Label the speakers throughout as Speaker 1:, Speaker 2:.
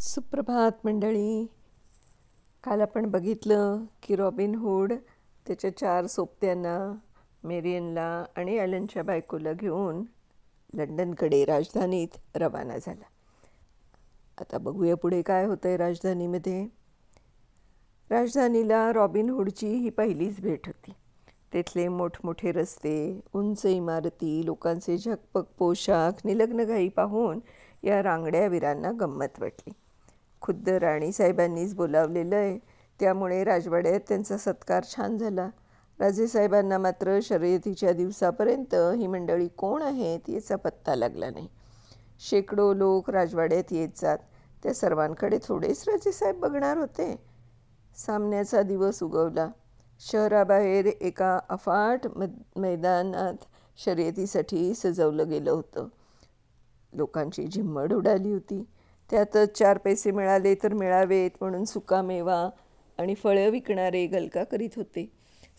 Speaker 1: सुप्रभात मंडळी. काल आपण बघितलं की रॉबिन हुड त्याच्या चार सोबत्यांना मेरियनला आणि ॲलनच्या बायकोला घेऊन लंडनकडे राजधानीत रवाना झाला. आता बघूया पुढे काय होतं आहे राजधानीमध्ये. राजधानीला रॉबिन हुडची ही पहिलीच भेट होती. तेथले मोठमोठे रस्ते उंच इमारती लोकांचे झकपक पोशाख निलग्नघाई पाहून या रांगड्या वीरांना गंमत वाटली. खुद्द राणीसाहेबांनीच बोलावलेलं आहे. त्यामुळे राजवाड्यात त्यांचा सत्कार छान झाला. राजेसाहेबांना मात्र शर्यतीच्या दिवसापर्यंत ही मंडळी कोण आहेत याचा पत्ता लागला नाही. शेकडो लोक राजवाड्यात येत जात त्या सर्वांकडे थोडेच राजेसाहेब बघणार होते. सामन्याचा दिवस उगवला. शहराबाहेर एका अफाट मद मैदानात शर्यतीसाठी सजवलं गेलं होतं. लोकांची झिम्मड उडाली होती. त्यातच चार पैसे मिळाले तर मिळावेत म्हणून सुकामेवा आणि फळं विकणारे गलका करीत होते.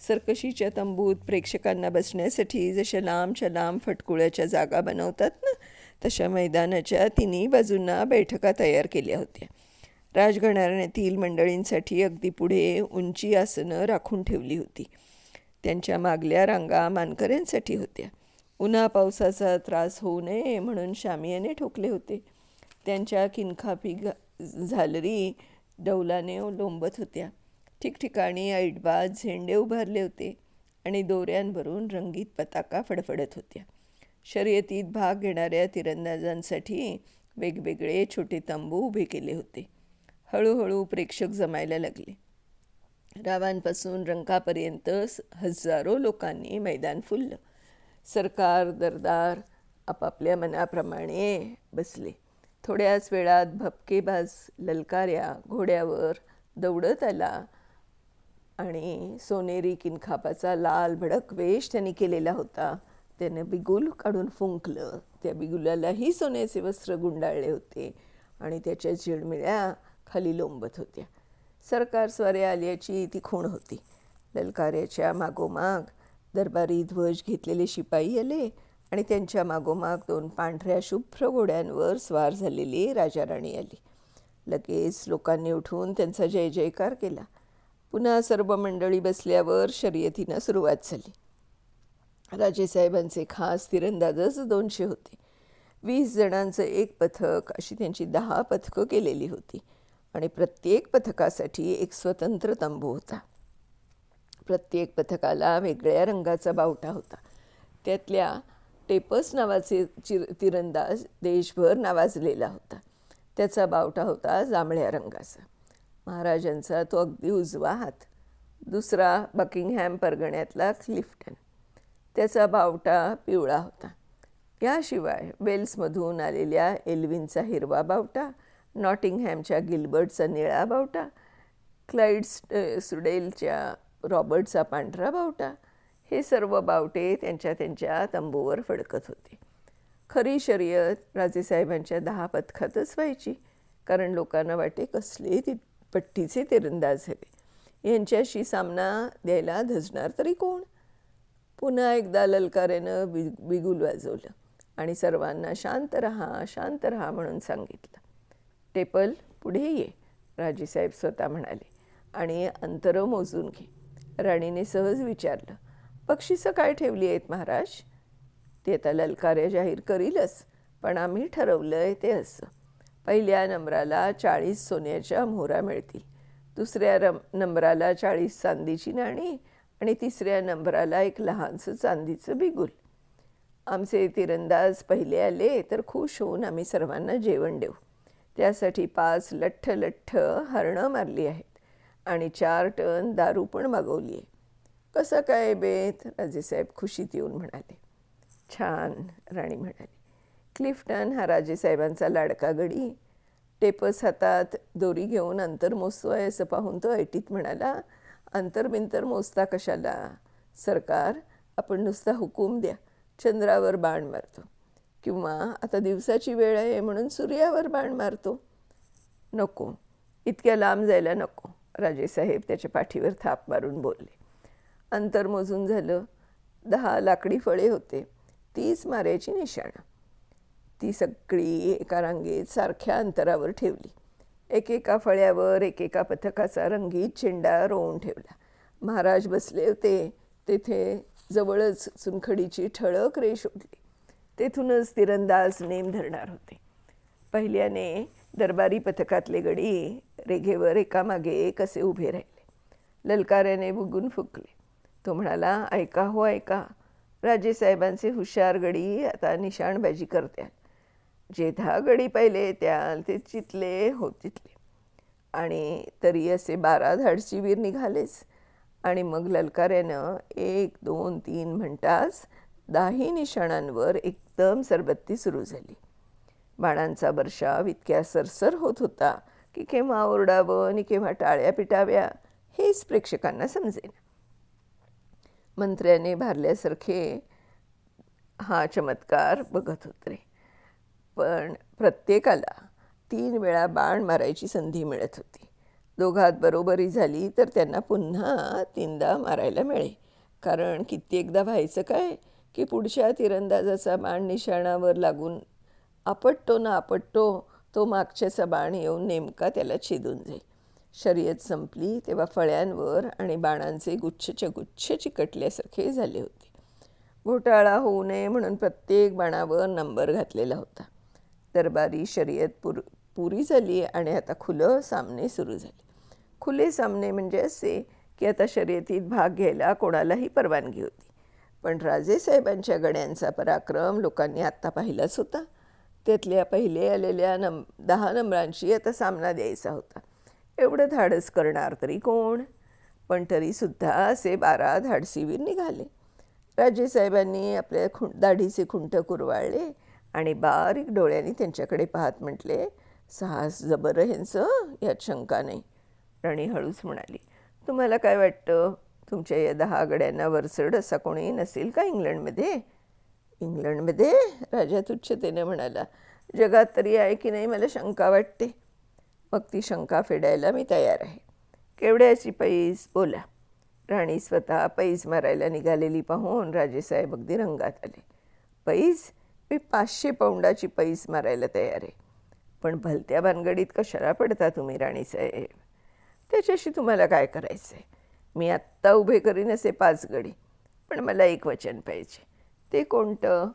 Speaker 1: सरकशीच्या तंबूत प्रेक्षकांना बसण्यासाठी जशा लांबच्या लांब फटकुळ्याच्या जागा बनवतात ना तशा मैदानाच्या तिन्ही बाजूंना बैठका तयार केल्या होत्या. राजघराण्यातील मंडळींसाठी अगदी पुढे उंची आसनं राखून ठेवली होती. त्यांच्या मागल्या रांगा मानकऱ्यांसाठी होत्या. उन्हा पावसाचा त्रास होऊ नये म्हणून शामियाने ठोकले होते. त्यांच्या किनखापी झालरी डौलाने लोंबत होत्या. ठिकठिकाणी ऐटबाज झेंडे उभारले होते आणि दोऱ्यांवरून रंगीत पताका फडफडत होत्या. शर्यतीत भाग घेणाऱ्या तिरंदाजांसाठी वेगवेगळे छोटे तंबू उभे केले होते. हळूहळू प्रेक्षक जमायला लागले. रावांपासून रंकापर्यंत हजारो लोकांनी मैदान फुललं. सरकार दरदार आपापल्या मनाप्रमाणे बसले. थोड्याच वेळात भपकेबाज ललकाऱ्या घोड्यावर दौडत आला आणि सोनेरी किनखापाचा लाल भडक वेश त्यांनी केलेला होता. त्यानं बिगुल काढून फुंकलं. त्या बिगुलालाही सोन्याचे वस्त्र गुंडाळले होते आणि त्याच्या झिळमिळ्या खाली लोंबत होत्या. सरकार स्वारे आल्याची ती खूण होती. ललकाऱ्याच्या मागोमाग दरबारी ध्वज घेतलेले शिपाई आले. आणि त्यांच्या मागोमाग दोन पांढऱ्या शुभ्र घोड्यांवर स्वार झालेली राजाराणी आली. लगेच लोकांनी उठून त्यांचा जय जयकार केला. पुन्हा सर्व मंडळी बसल्यावर शर्यतीनं सुरुवात झाली. राजेसाहेबांचे खास तिरंदाजच दोनशे होते. वीस जणांचं एक पथक अशी त्यांची दहा पथकं केलेली होती आणि प्रत्येक पथकासाठी एक स्वतंत्र तंबू होता. प्रत्येक पथकाला वेगळ्या रंगाचा बावटा होता. त्यातल्या टेपस नावाचे चिर तिरंदाज देशभर नावाजलेला होता. त्याचा बावटा होता जांभळ्या रंगाचा. महाराजांचा तो अगदी उजवा हात दुसरा बकिंगहॅम परगण्यातला क्लिफ्टन. त्याचा बावटा पिवळा होता. याशिवाय वेल्समधून आलेल्या एल्विनचा हिरवा बावटा नॉटिंगहॅमच्या गिल्बर्टचा निळा बावटा क्लाइड्स सुडेलच्या रॉबर्टचा पांढरा बावटा हे सर्व बावटे त्यांच्या त्यांच्या तंबूवर फडकत होते. खरी शर्यत राजेसाहेबांच्या दहा पथकातच व्हायची कारण लोकांना वाटे कसले ती पट्टीचे तिरंदाज हवे यांच्याशी सामना द्यायला धजणार तरी कोण? पुन्हा एकदा ललकारेनं बि बिगुल वाजवलं आणि सर्वांना शांत रहा शांत रहा म्हणून सांगितलं. टेपल पुढे ये राजेसाहेब स्वतः म्हणाले. आणि अंतरं मोजून घे. राणीने सहज विचारलं. बक्षिसं काय ठेवली आहेत महाराज? ते आता ललकार्य जाहीर करीलच पण आम्ही ठरवलं आहे ते असं. पहिल्या नंबराला चाळीस सोन्याच्या मोहरा मिळतील दुसऱ्या रम नंबराला चाळीस चांदीची नाणी आणि तिसऱ्या नंबराला एक लहानसं चांदीचं बिगुल. आमचे तिरंदाज पहिले आले तर खुश होऊन आम्ही सर्वांना जेवण देऊ. त्यासाठी पाच लठ्ठ लठ्ठ हरणं मारली आहेत आणि चार टन दारू पण मागवली आहे कसं काय बेत राजेसाहेब खुशीत येऊन म्हणाले. छान राणी म्हणाली. क्लिफ्टन हा राजेसाहेबांचा लाडका गडी. टेपस हातात दोरी घेऊन अंतर मोजतो आहे असं पाहून तो ऐटीत म्हणाला अंतर बिंतर मोजता कशाला? सरकार आपण नुसता हुकूम द्या चंद्रावर बाण मारतो. किंवा आता दिवसाची वेळ आहे म्हणून सूर्यावर बाण मारतो. नको इतक्या लांब जायला नको राजेसाहेब त्याच्या पाठीवर थाप मारून बोलले. अंतर मोजून झालं. दहा लाकडी फळे होते. तीच माऱ्याची निशाणं. ती सगळी एका रांगेत सारख्या अंतरावर ठेवली. एकेका फळ्यावर एकेका पथकाचा रंगीत चेंडा रोवून ठेवला. महाराज बसले होते. तेथे जवळच चुनखडीची ठळक रेष उठली तेथूनच तिरंदाज नेम धरणार होते. पहिल्याने दरबारी पथकातले गडी रेघेवर एकामागे एक असे उभे राहिले. ललकाऱ्याने बुगून फुकले. तो म्हणाला ऐका हो ऐका. राजेसाहेबांचे हुशार गडी आता निशाणबाजी करत्याल जे दहा गडी पाहिले त्याल ते चितले हो तिथले आणि तरी असे बारा धाडची वीर निघालेच. आणि मग ललकाऱ्यानं एक दोन तीन म्हणताच दाही निशाणांवर एकदम सरबत्ती सुरू झाली. बाणांचा वर्षाव इतक्या सरसर होत होता की केव्हा ओरडावं आणि केव्हा टाळ्या पिटाव्या हेच प्रेक्षकांना समजेना. मंत्र्याने भारल्यासारखे हा चमत्कार बघत होते. पण प्रत्येकाला तीन वेळा बाण मारायची संधी मिळत होती. दोघात बरोबरी झाली तर त्यांना पुन्हा तीनदा मारायला मिळे कारण कित्येकदा व्हायचं काय? की पुढच्या तिरंदाजाचा बाण निशाणावर लागून आपटतो ना आपटतो तो मागच्याचा बाण येऊन नेमका त्याला छेदून जाईल. शर्यत संपली तेव्हा फळ्यांवर आणि बाणांचे गुच्छच्या गुच्छ चिकटल्यासारखे झाले होते. घोटाळा होऊ नये म्हणून प्रत्येक बाणावर नंबर घातलेला होता. दरबारी शर्यत पुर पुरी झाली आणि आता खुलं सामने सुरू झाले. खुले सामने म्हणजे असे की आता शर्यतीत भाग घ्यायला कोणालाही परवानगी होती. पण राजेसाहेबांच्या गड्यांचा पराक्रम लोकांनी आत्ता पाहिलाच होता. त्यातल्या पहिले आलेल्या नम दहा नंबरांशी आता सामना द्यायचा होता. एवढं धाडस करणार तरी कोण? पण तरीसुद्धा असे बारा धाडसीवीर निघाले. राजेसाहेबांनी आपल्या खुं दाढीचे खुंट कुरवाळले आणि बारीक डोळ्यांनी त्यांच्याकडे पाहत म्हटले साहस जबर ह्यांचं यात शंका नाही. राणी हळूच म्हणाली तुम्हाला काय वाटतं? तुमच्या या दहा गड्यांना वरचढ असा कोणी नसेल का इंग्लंडमध्ये? इंग्लंडमध्ये? राजा तुच्छतेने म्हणाला जगात तरी आहे की नाही मला शंका वाटते. मग ती शंका फेडायला मी तयार आहे. केवढ्याची पैस बोला राणी स्वतः पैस मारायला निघालेली पाहून राजेसाहेब अगदी रंगात आले. पैस मी पाचशे पौंडाची पैस मारायला तयार आहे. पण भलत्या भानगडीत कशाला पडता तुम्ही राणीसाहेब त्याच्याशी तुम्हाला काय करायचं आहे मी आत्ता उभे करीन असे पाच गडी. पण मला एक वचन पाहिजे. ते कोणतं?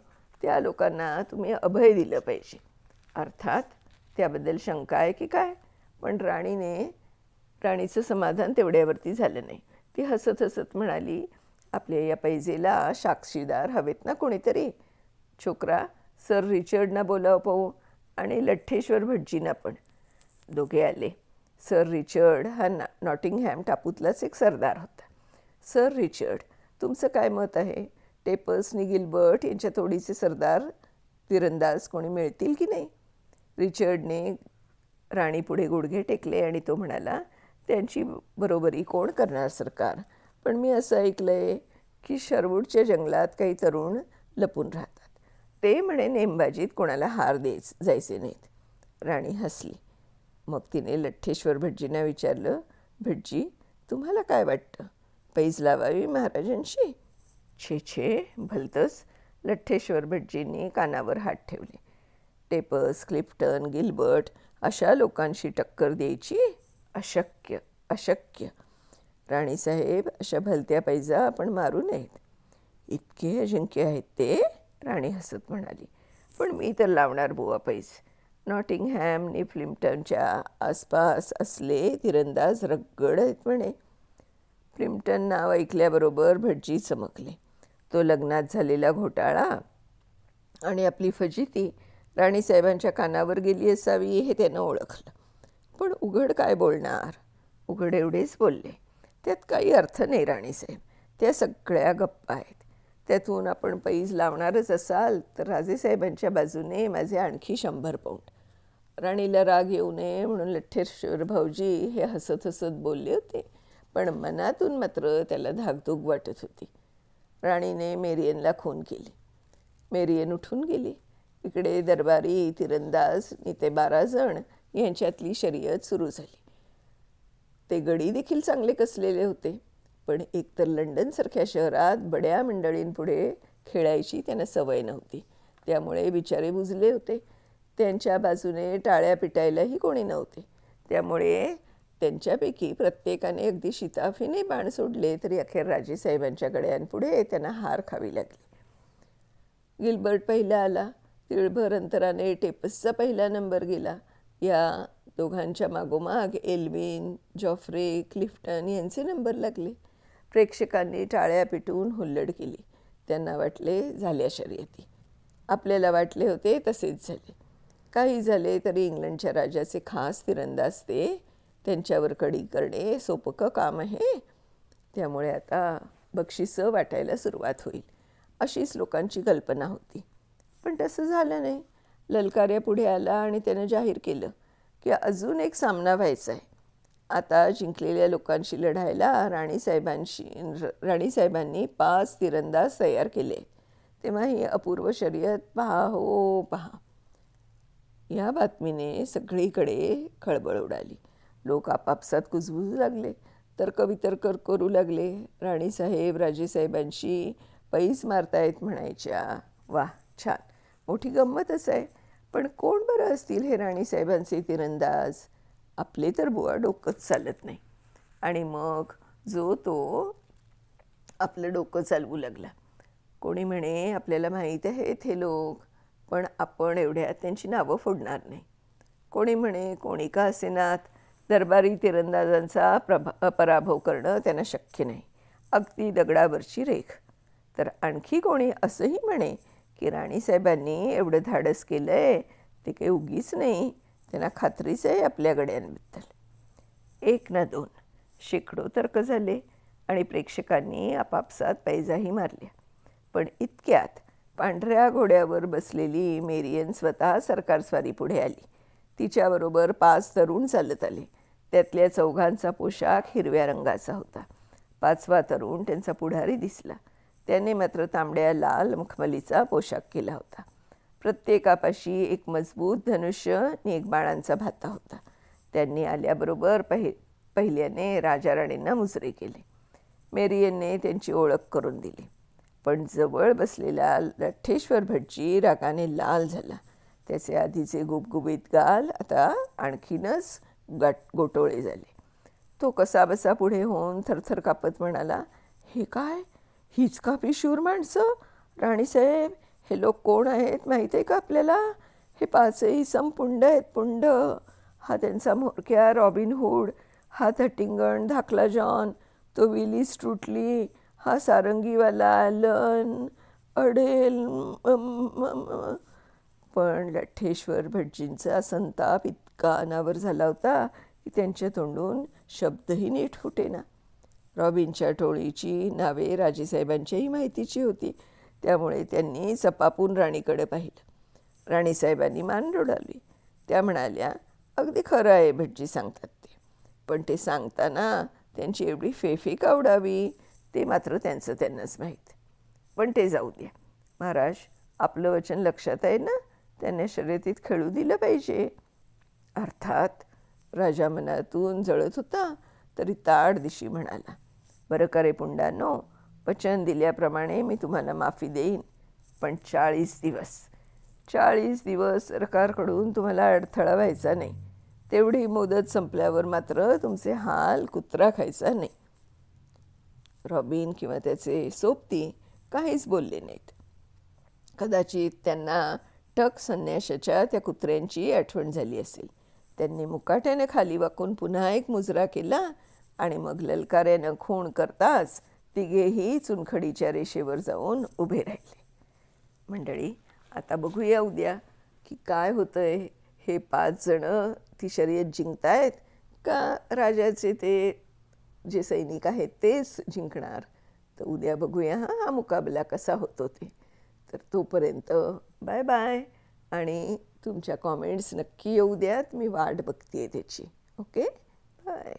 Speaker 1: त्या लोकांना तुम्ही अभय दिलं पाहिजे. अर्थात त्याबद्दल शंका आहे की काय? पण राणीने राणीचं समाधान तेवढ्यावरती झालं नाही. ती हसत हसत म्हणाली आपल्या या पैजेला साक्षीदार हवेत ना कोणीतरी? छोकरा सर रिचर्डना बोलाव पाहू आणि लठ्ठेश्वर भटजींना पण. दोघे आले. सर रिचर्ड हा ना नॉटिंगहॅम टापूतलाच एक सरदार होता. सर रिचर्ड तुमचं काय मत आहे? टेपल्सनी गिल्बर्ट यांच्या तोडीचे सरदार तिरंदाज कोणी मिळतील की नाही? रिचर्डने राणीपुढे गुडघे टेकले आणि तो म्हणाला त्यांची बरोबरी कोण करणार सरकार? पण मी असं ऐकलं आहे की शरवूडच्या जंगलात काही तरुण लपून राहतात. ते म्हणे नेमबाजीत कोणाला हार द्यायच जायचे नाहीत. राणी हसली. मग तिने लठ्ठेश्वर भटजींना विचारलं भटजी तुम्हाला काय वाटतं? पैज लावावी महाराजांशी? छे छे भलतंच. लठ्ठेश्वर भटजींनी कानावर हात ठेवले. टेपर्स क्लिफ्टन गिल्बर्ट अशा लोकांशी टक्कर द्यायची अशक्य अशक्य. राणीसाहेब अशा भलत्या पैजा आपण मारू नयेत. इतके अजिंक्य आहेत ते राणी हसत म्हणाली. पण मी तर लावणार बुवा पैस. नॉटिंगहॅम नि आसपास असले तिरंदाज रगड आहेत म्हणे. फ्लिम्टन नाव ऐकल्याबरोबर भटजी चमकले. तो लग्नात झालेला घोटाळा आणि आपली फजिती राणीसाहेबांच्या कानावर गेली असावी हे त्यानं ओळखलं. पण उघड काय बोलणार? उघड एवढेच बोलले. त्यात काही अर्थ नाही राणीसाहेब त्या सगळ्या गप्पा आहेत. त्यातून आपण पैज लावणारच असाल तर राजेसाहेबांच्या बाजूने माझे आणखी शंभर पौंड. राणीला राग येऊ नये म्हणून लठ्ठेश्वर भाऊजी हे हसत हसत बोलले होते. पण मनातून मात्र त्याला धाकधूक वाटत होती. राणीने मेरियनला खून केली. मेरियन उठून गेली. इकडे दरबारी तिरंदाज नेते बारा जण यांच्यातली शर्यत सुरू झाली. ते गडी देखील चांगले कसलेले होते पण एकतर लंडनसारख्या शहरात बड्या मंडळींपुढे खेळायची त्यांना सवय नव्हती. त्यामुळे बिचारे बुजले होते. त्यांच्या बाजूने टाळ्या पिटायलाही कोणी नव्हते. त्यामुळे त्यांच्यापैकी प्रत्येकाने अगदी शिताफीने बाण सोडले तरी अखेर राजेसाहेबांच्या गड्यांपुढे त्यांना हार खावी लागली. गिल्बर्ट पहिला आला. तिळभर अंतराने टेपसचा पहिला नंबर गेला. या दोघांच्या मागोमाग एल्विन जॉफ्रे क्लिफ्टन यांचे नंबर लागले. प्रेक्षकांनी टाळ्या पिटून हुल्लड केली. त्यांना वाटले झाल्या शर्यती. आपल्याला वाटले होते तसेच झाले. काही झाले तरी इंग्लंडच्या राजाचे खास तिरंदाज ते त्यांच्यावर कडी करणे सोपकं काम आहे. त्यामुळे आता बक्षिसं वाटायला सुरुवात होईल अशीच लोकांची कल्पना होती. पण तसं झालं नाही. ललकार्या पुढे आला आणि त्यानं जाहीर केलं की अजून एक सामना व्हायचा आहे आता जिंकलेल्या लोकांशी लढायला राणीसाहेबांशी राणीसाहेबांनी पाच तिरंदाज तयार केले. तेव्हा ही अपूर्व शर्यत पहा हो पहा. या बातमीने सगळीकडे खळबळ उडाली. लोक आपापसात कुजबुजू लागले तर्कवितर्क करू लागले. राणीसाहेब राजेसाहेबांशी पैस मारतायत म्हणायच्या. वा छान. मोठी गंमतच आहे. पण कोण बरं असतील हे राणीसाहेबांचे तिरंदाज? आपले तर बुवा डोकंच चालत नाही. आणि मग जो तो आपलं डोकं चालवू लागला. कोणी म्हणे आपल्याला माहीत आहेत हे लोक पण आपण एवढ्यात त्यांची नावं फोडणार नाही. कोणी म्हणे कोणी का असेनात? दरबारी तिरंदाजांचा प्रभा पराभव करणं त्यांना शक्य नाही. अगदी दगडावरची रेख. तर आणखी कोणी असंही म्हणे की राणीसाहेबांनी एवढं धाडस केलं आहे ते काही उगीच नाही. त्यांना खात्रीच आहे आपल्या गड्यांबद्दल एक ना दोन. शेकडो तर्क झाले आणि प्रेक्षकांनी आपापसात पैजाही मारल्या. पण इतक्यात पांढऱ्या घोड्यावर बसलेली मेरियन स्वतः सरकारस्वारी पुढे आली. तिच्याबरोबर पाच तरुण चालत आले. त्यातल्या चौघांचा पोशाख हिरव्या रंगाचा होता. पाचवा तरुण त्यांचा पुढारी दिसला. त्याने मात्र तांबड्या लाल मखमलीचा पोशाख केला होता. प्रत्येकापाशी एक मजबूत धनुष्य आणि एक बाणांचा भाता होता. त्यांनी आल्याबरोबर पहि पहिल्याने राजा राणींना मुजरे केले. मेरियनने त्यांची ओळख करून दिली. पण जवळ बसलेला लठ्ठेश्वर भटजी रागाने लाल झाला. त्याचे आधीचे गुबगुबीत गाल आता आणखीनच गाट गोटोळे झाले. तो कसा बसा पुढे होऊन थरथर कापत म्हणाला हे काय? हीच का शूर माणसं? राणीसाहेब हे लोक कोण आहेत माहीत आहे का आपल्याला? हे पाचही सम पुंड आहेत पुंड. हा त्यांचा मोरक्या रॉबिन हूड हा थटिंगण धाकला जॉन तो विली स्ट्रुटली हा सारंगीवाला लन अडेल पण लठ्ठेश्वर भटजींचा संताप इतका अनावर झाला होता की त्यांच्या तोंडून शब्दही नीट फुटेना. रॉबिनच्या टोळीची नावे राजेसाहेबांच्याही माहितीची होती. त्यामुळे त्यांनी सपापून राणीकडे पाहिलं. राणीसाहेबांनी मान रोडावली त्या म्हणाल्या अगदी खरं आहे भटजी सांगतात ते. पण ते सांगताना त्यांची एवढी फेफी कावडावी ते मात्र त्यांचं त्यांनाच माहीत. पण ते जाऊ द्या. महाराज आपलं वचन लक्षात आहे ना? त्यांना शर्यतीत खेळू दिलं पाहिजे. अर्थात राजा मनातून जळत होता तरी ताड दिशी म्हणाला बरं करे पुंडानो वचन दिल्याप्रमाणे मी तुम्हाला माफी देईन. पण चाळीस दिवस चाळीस दिवस सरकारकडून तुम्हाला अडथळा व्हायचा नाही. तेवढी मुदत संपल्यावर मात्र तुमचे हाल कुत्रा खायचा नाही. रॉबिन किंवा त्याचे सोबती काहीच बोलले नाहीत. कदाचित त्यांना टक संन्याशाच्या त्या कुत्र्यांची आठवण झाली असेल. त्यांनी मुकाट्याने खाली वाकून पुन्हा एक मुजरा केला आणि मग ललकाऱ्यानं खूण करताच तिघेही चुनखडीच्या रेषेवर जाऊन उभे राहिले. मंडळी आता बघूया उद्या की काय होतं आहे हे पाच जणं ती शर्यत जिंकतायत का राजाचे ते जे सैनिक आहेत तेच जिंकणार? तर उद्या बघूया हा हा मुकाबला कसा होतो ते. तर तोपर्यंत बाय बाय आणि तुमच्या कॉमेंट्स नक्की येऊ द्यात. मी वाट बघते त्याची. ओके? बाय.